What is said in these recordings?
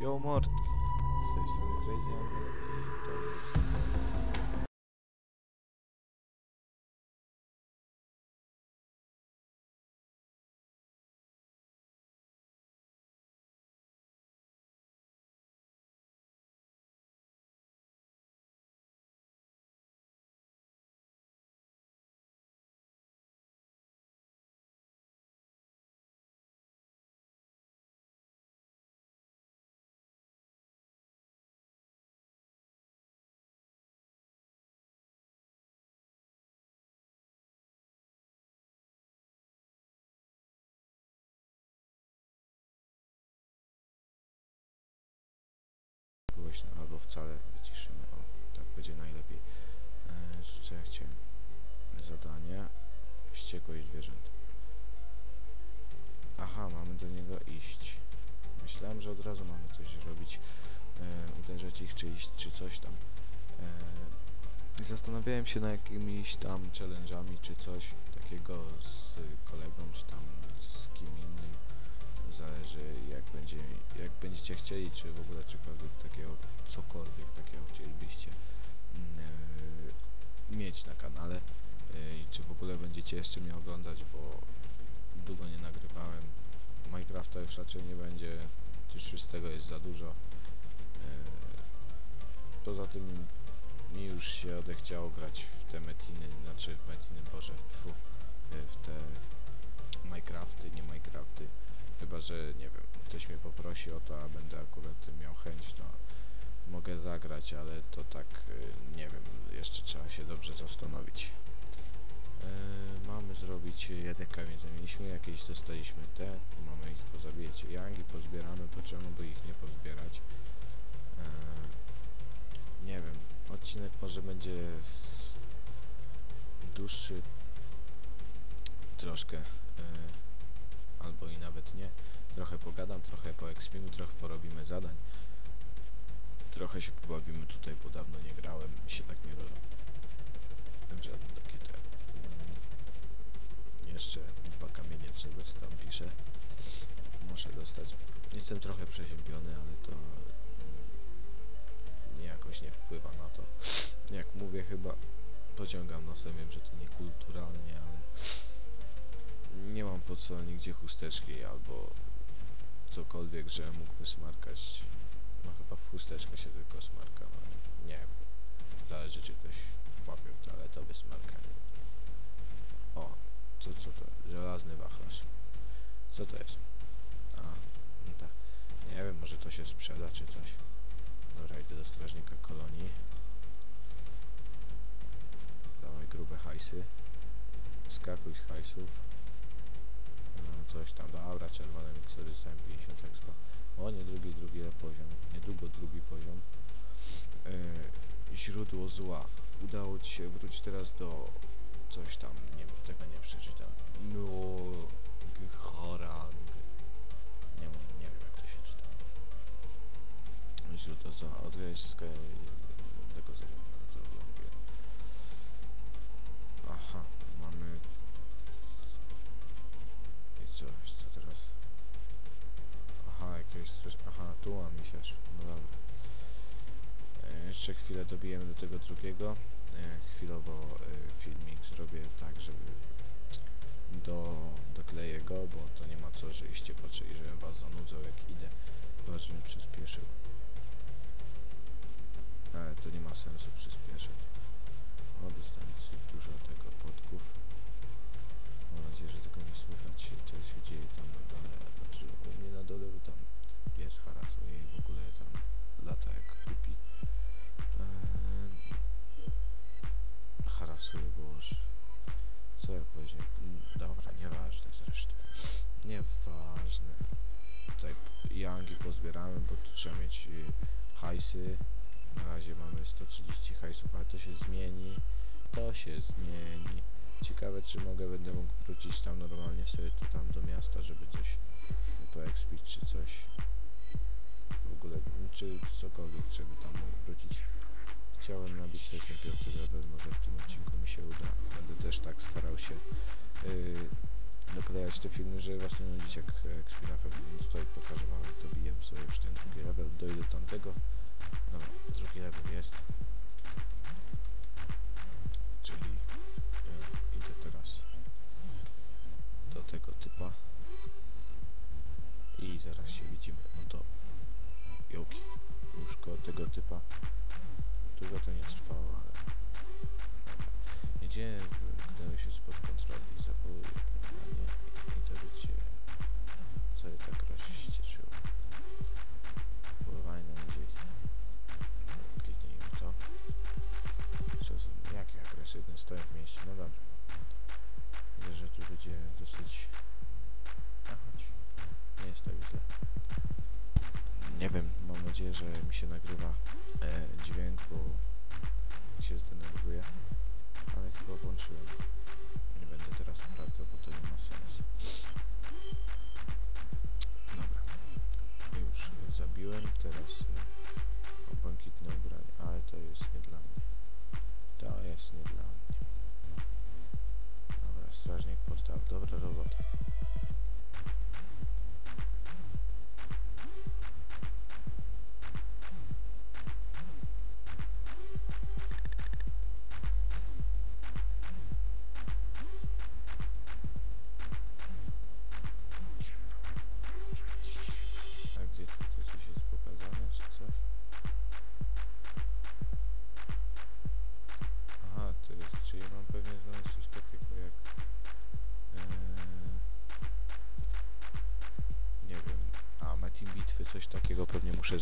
Yo mordki. Z tej strony głośno, albo wcale wyciszymy. O, tak będzie najlepiej. E, co chciałem? Zadanie. Wściekłość zwierząt. Aha, mamy do niego iść. Myślałem, że od razu mamy coś robić. E, uderzać ich, czy iść, czy coś tam. E, zastanawiałem się na jakimiś tam challenge'ami, czy coś takiego z kolegą, czy tam z kim innym. Zależy jak będzie, jak będziecie chcieli, czy w ogóle czegokolwiek takiego, cokolwiek takiego chcielibyście e, mieć na kanale e, i czy w ogóle będziecie jeszcze mnie oglądać, bo długo nie nagrywałem. Minecrafta już raczej nie będzie, już tego jest za dużo. E, poza tym mi już się odechciało grać w te metiny, znaczy w metiny, boże, tfu, w te Minecrafty, nie Minecrafty. Chyba, że nie wiem, ktoś mnie poprosi o to, a będę akurat miał chęć, to mogę zagrać, ale to tak, y, nie wiem, jeszcze trzeba się dobrze zastanowić. Yy, mamy zrobić jeden kamień, zamieniliśmy jakieś, dostaliśmy te, mamy ich pozabijać. Yangi pozbieramy, po czemu by ich nie pozbierać? Yy, nie wiem, odcinek może będzie dłuższy troszkę. Yy, albo i nawet nie. Trochę pogadam, trochę poekspimy, trochę porobimy zadań. Trochę się pobawimy tutaj, bo dawno nie grałem, mi się tak nie robiło. Żadne takie te... Jeszcze dwa kamienie trzeba, co tam pisze. Muszę dostać. Jestem trochę przeziębiony, ale to mm, jakoś nie wpływa na to. Jak mówię chyba, pociągam nosem, wiem, że to niekulturalnie, ale nie mam po co nigdzie chusteczki albo cokolwiek, że mógłby smarkać. No chyba w chusteczkę się tylko smarka, no nie wiem. Zależy czy ktoś łapie toaletowy smarkanie. O, co, co to? Żelazny wachlarz. Co to jest? A, no tak. Nie wiem, może to się sprzeda czy coś. Dobra, idę do strażnika kolonii. Dawaj grube hajsy. Skakuj z hajsów. Coś tam, dobra, czerwone mikstury dostałem 50 expa. O, nie drugi, drugi poziom, niedługo drugi poziom. Yy, źródło zła. Udało ci się wrócić teraz do drugiego. E, chwilowo e, filmik zrobię tak, żeby do, dokleję go, bo to nie ma co, żebyście patrzyli, żebym was zanudzał jak idę. Chyba, żebym przyspieszył. Ale to nie ma sensu przyspieszać. O, dostałem dużo tego podków. Mam nadzieję, że tego nie słychać, co się dzieje tam na dole. Znaczy u mnie na dole, bo tam pies harasuje i w ogóle tam lata jak harasuje, boże. Co ja powiedziałem? Mm, Dobra, nieważne zresztą. Nieważne. Tutaj yangi pozbieramy, bo tu trzeba mieć y, hajsy. Na razie mamy 130 hajsów, ale to się zmieni. To się zmieni. Ciekawe czy mogę, będę mógł wrócić tam normalnie sobie tu tam do miasta, żeby coś poekspić czy coś. W ogóle, czy cokolwiek, żeby tam mógł wrócić. Chciałem nabić ten piąty level, może w tym odcinku mi się uda. Będę też tak starał się yy, doklejać te filmy, żeby was nie nudzić jak Expira pewnie tutaj pokażę wam, jak dobijemy sobie już ten drugi level, tego. Dobra, drugi level jest. Czyli e, idę teraz do tego typa. I zaraz się widzimy. No to jołki. Już koło tego typa. Długo to nie trwało, ale... Gdy się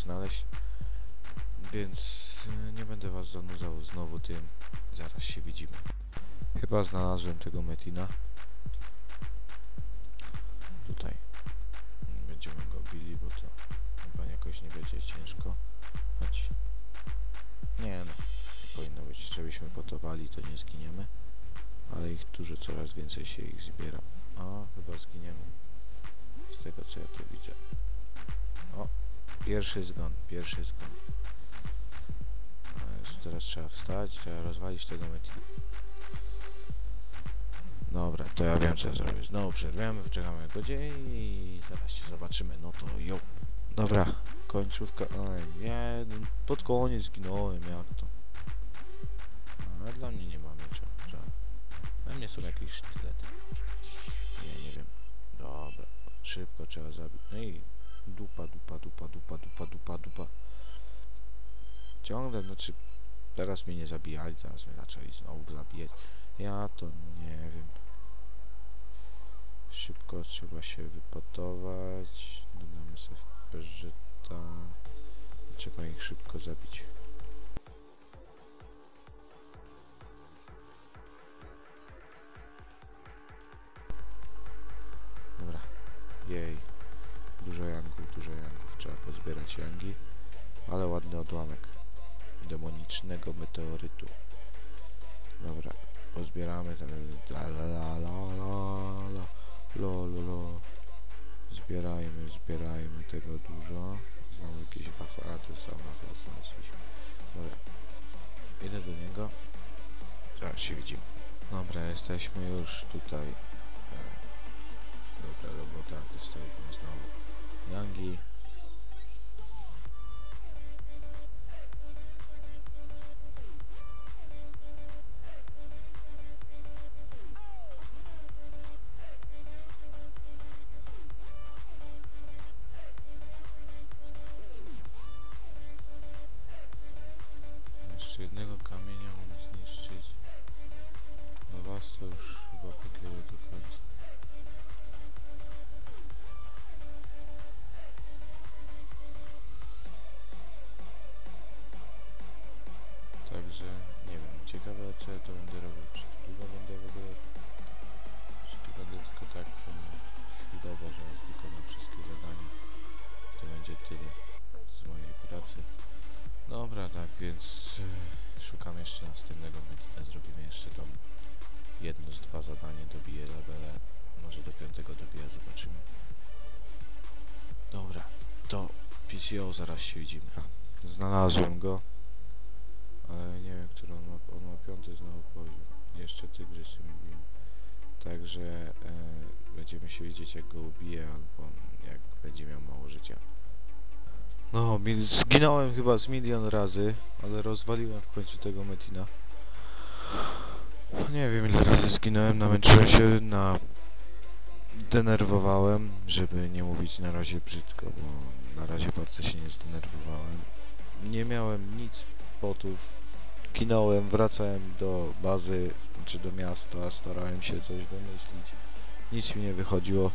znaleźć. Więc e, nie będę was zanudzał znowu tym. Zaraz się widzimy. Chyba znalazłem tego Metina. Tutaj. Będziemy go bili, bo to chyba jakoś nie będzie ciężko. Chodź. Nie no, powinno być. Żebyśmy potowali, to nie zginiemy. Ale ich dużo, coraz więcej się ich zbiera. A, chyba zginiemy. Z tego co ja tu widzę. O, pierwszy zgon, pierwszy zgon. Teraz trzeba wstać, trzeba rozwalić tego metina. Dobra, to ja wiem co ja zrobię. Znowu przerwiemy, wczekamy godzinie i zaraz się zobaczymy. No to jo. Dobra, końcówka. Oj, nie, no, pod koniec zginąłem, jak to. Ale dla mnie nie ma miecza. Dla mnie są jakieś sztylety. Nie, nie wiem. Dobra, szybko trzeba zabić. No i dupa, dupa, dupa, dupa, dupa, dupa, dupa. Ciągle, znaczy teraz mnie nie zabijali, teraz mnie zaczęli znowu zabijać. Ja to nie wiem. Szybko trzeba się wypotować. Dodamy sobie w peżeta. Trzeba ich szybko zabić. Odłamek demonicznego meteorytu. Dobra, pozbieramy ten la zbierajmy, zbierajmy tego dużo. Znowu jakieś wachy, a to samo znaleźliśmy dobra. Idę do niego. Zaraz się widzimy dobra, jesteśmy już tutaj. E, dobra robota, dostaliśmy znowu. Yangi Zaraz się widzimy. Znalazłem go. Ale nie wiem, który on ma, on ma piąty znowu poziom. Jeszcze tygrysy biją. Także e, będziemy się widzieć jak go ubiję albo jak będzie miał mało życia. No, zginąłem chyba z milion razy, ale rozwaliłem w końcu tego Metina. Nie wiem ile razy zginąłem, namęczyłem się, na... Denerwowałem, żeby nie mówić na razie brzydko, bo na razie bardzo się nie zdenerwowałem. Nie miałem nic potów, kinąłem, wracałem do bazy, czy do miasta, starałem się coś wymyślić. Nic mi nie wychodziło.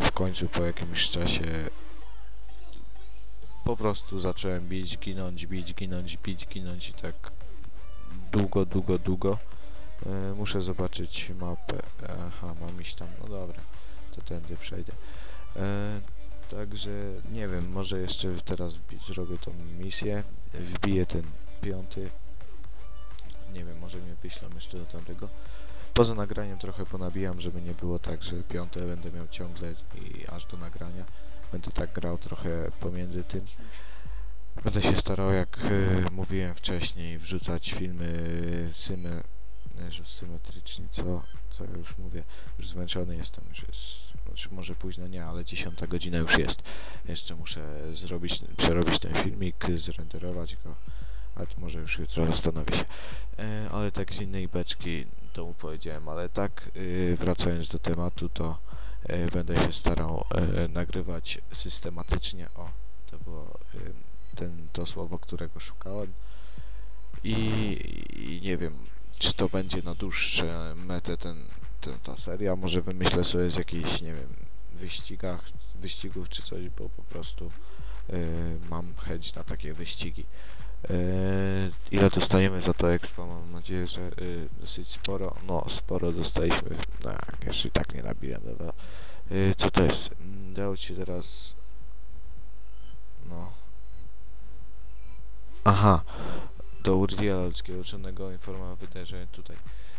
E, W końcu po jakimś czasie po prostu zacząłem bić, ginąć, bić, ginąć, bić, ginąć i tak długo, długo, długo. E, muszę zobaczyć mapę. Aha, mam iść tam. No dobra, to tędy przejdę. Także nie wiem, może jeszcze teraz zrobię tą misję. Wbiję ten piąty. Nie wiem, może mnie wyślą jeszcze do tamtego. Poza nagraniem trochę ponabijam, żeby nie było tak, że piąte będę miał ciągle i aż do nagrania. Będę tak grał trochę pomiędzy tym. Będę się starał, jak e, mówiłem wcześniej, wrzucać filmy symy, e, że symetrycznie, co, co ja już mówię. Już zmęczony jestem, już jest, znaczy może późno nie, ale 10 godzina już jest. Jeszcze muszę zrobić, przerobić ten filmik, zrenderować go, ale to może już jutro zastanowię się. E, ale tak z innej beczki to mu powiedziałem, ale tak e, wracając do tematu, to e, będę się starał e, nagrywać systematycznie. O, to było e, ten, to słowo, którego szukałem. I, I nie wiem, czy to będzie na dłuższe metę ten, ten, ta seria. Może wymyślę sobie z jakichś, nie wiem, wyścigach, wyścigów czy coś, bo po prostu e, mam chęć na takie wyścigi. E, ile dostajemy za to expo? Mam nadzieję, że y, dosyć sporo. No, sporo dostaliśmy. No, jeszcze i tak nie nabiłem. Dobra. Y, co to jest? Mm, Dał ci teraz. No. Aha. Do Urdiela ludzkiego uczonego informował wydarzenie tutaj.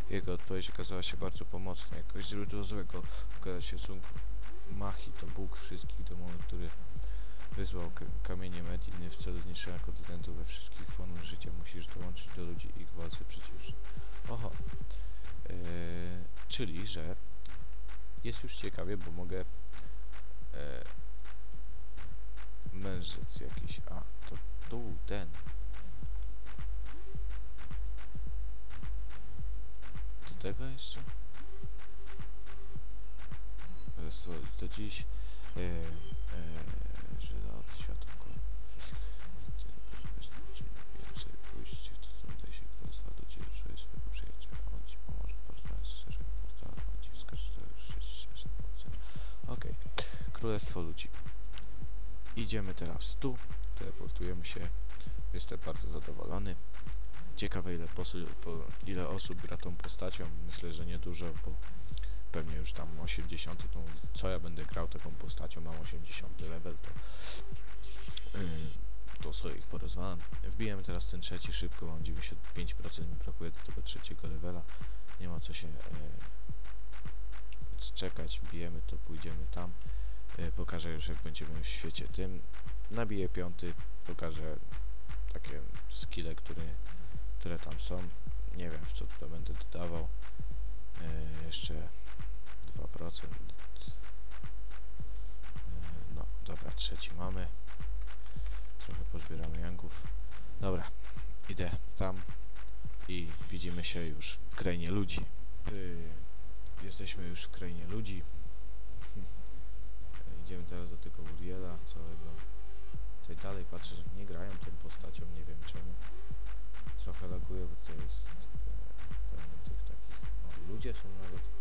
Jego odpowiedź okazała się bardzo pomocna. Jako źródło złego okazał się Sung Machi, to Bóg wszystkich demonów, który Wyzwał kamienie Mediny w celu zniszczenia kontynentu we wszystkich formach życia. Musisz dołączyć do ludzi ich walce przeciwko. Oho. Eee, czyli, że jest już ciekawie, bo mogę e, mężec jakiś. A, to tu, ten. Ci pomoże porozmawiać z szeregiem powtarzam, on ci wskaże, że Okej, Królestwo Ludzi. Idziemy teraz tu, teleportujemy się, jestem bardzo zadowolony. Ciekawe ile, po, ile osób gra tą postacią, myślę, że niedużo, bo pewnie już tam 80, to co ja będę grał taką postacią, mam 80 level, to, yy, to sobie ich porozwalam. Wbijemy teraz ten trzeci szybko, mam 95%, mi brakuje do tego trzeciego levela, nie ma co się yy, czekać, wbijemy to, pójdziemy tam, yy, pokażę już jak będziemy w świecie tym, nabiję piąty, pokażę takie skille, które, które tam są, nie wiem w co to będę dodawał, yy, jeszcze 2%. Yy, No, dobra, trzeci mamy. Trochę pozbieramy janków. Dobra, idę tam i widzimy się już w krainie ludzi. Yy, jesteśmy już w krainie ludzi. Idziemy teraz do tego Uriela całego. Tutaj dalej patrzę, że nie grają tą postacią, nie wiem czemu. Trochę laguje, bo to jest e, tych takich... O, ludzie są nawet.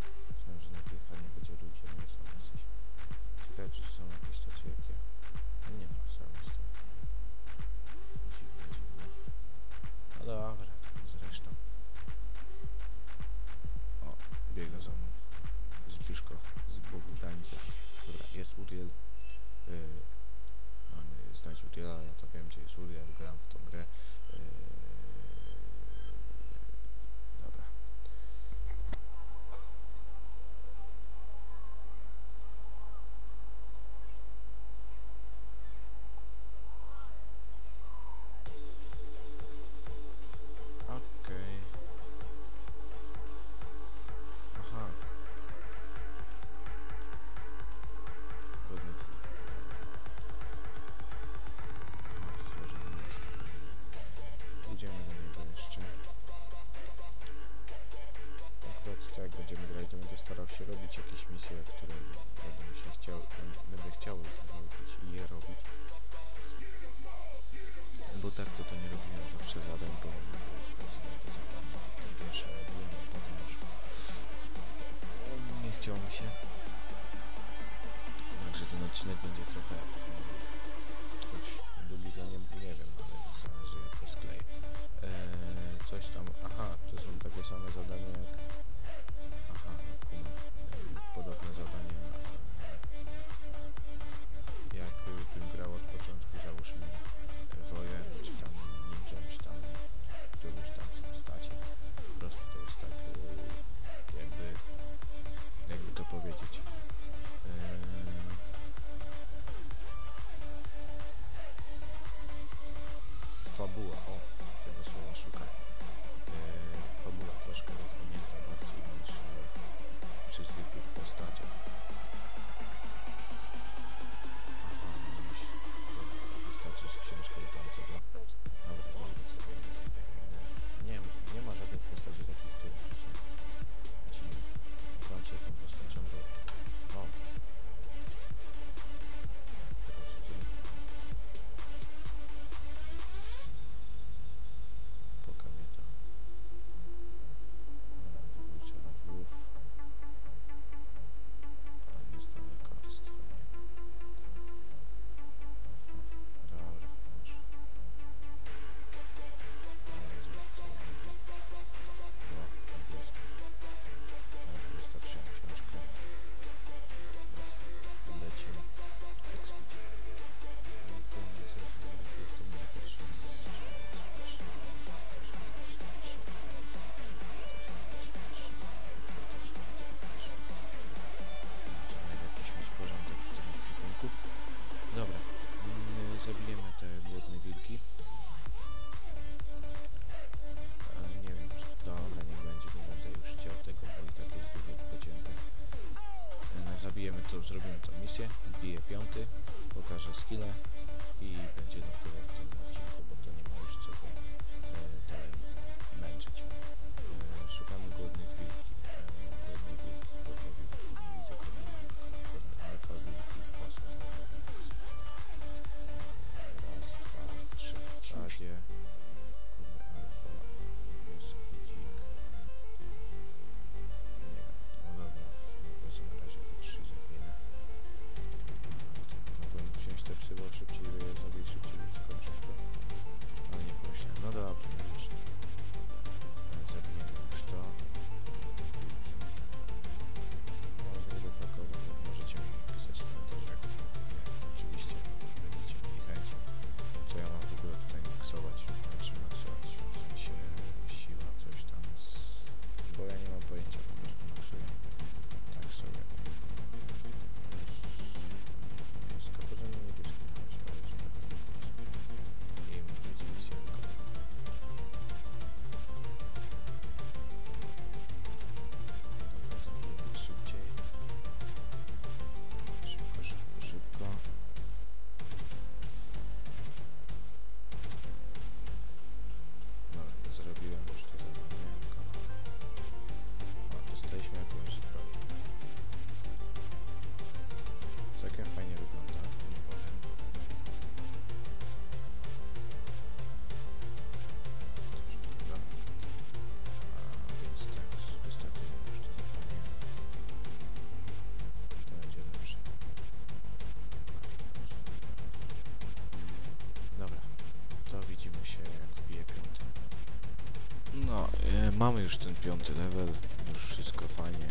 mamy już ten piąty level, już wszystko fajnie.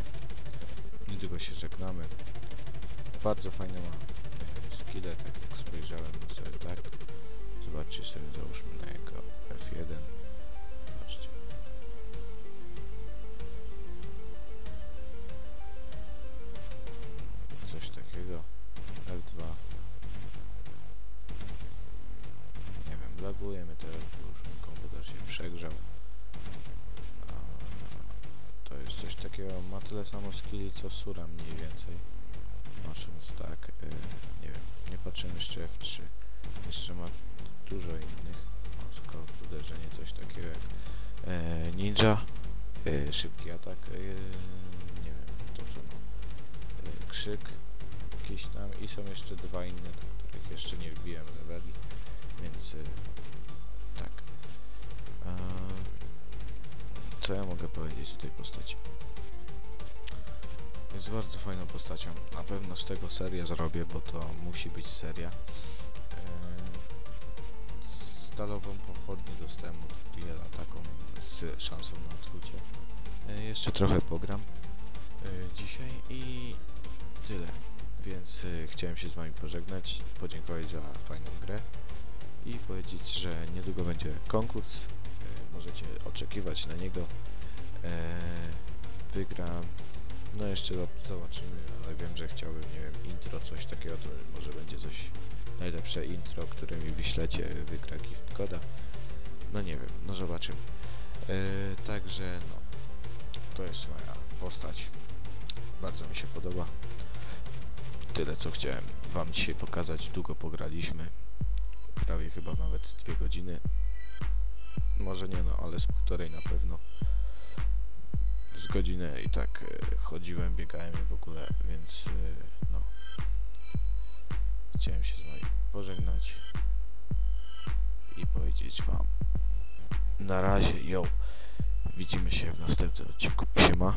Niedługo się żegnamy. Bardzo fajne ma e, skille, tak jak spojrzałem na sobie, tak? Zobaczcie sobie, załóżmy na jego F1. co sura mniej więcej. Patrząc tak, yy, nie wiem, nie patrzymy jeszcze F3. Jeszcze ma dużo innych. O, skoro uderzenie, coś takiego jak yy, ninja, yy, szybki atak, e, nie wiem, to co ma. krzyk, jakiś tam i są jeszcze dwa inne, do których jeszcze nie wbiłem leveli, więc tak. co ja mogę powiedzieć o tej postaci? Jest bardzo fajną postacią. Na pewno z tego serię zrobię, bo to musi być seria. E, stalową pochodnię dostałem od Biela, taką z szansą na odchucie. E, jeszcze trochę pogram e, dzisiaj i tyle. Więc chciałem się z wami pożegnać, podziękować za fajną grę i powiedzieć, że niedługo będzie konkurs. Możecie oczekiwać na niego. Wygram no jeszcze zobaczymy, ale wiem, że chciałbym, nie wiem, intro, coś takiego, to może będzie coś najlepsze intro, które mi wyślecie, wygra gift koda. No nie wiem, no zobaczymy. Yy, także no, to jest moja postać. Bardzo mi się podoba. Tyle co chciałem wam dzisiaj pokazać. Długo pograliśmy. Prawie chyba nawet dwie godziny. Może nie no, ale z półtorej na pewno. Z godzinę i tak e, chodziłem, biegałem i w ogóle, więc e, no. Chciałem się z wami pożegnać i powiedzieć wam na razie, yo. Widzimy się w następnym odcinku. Siema.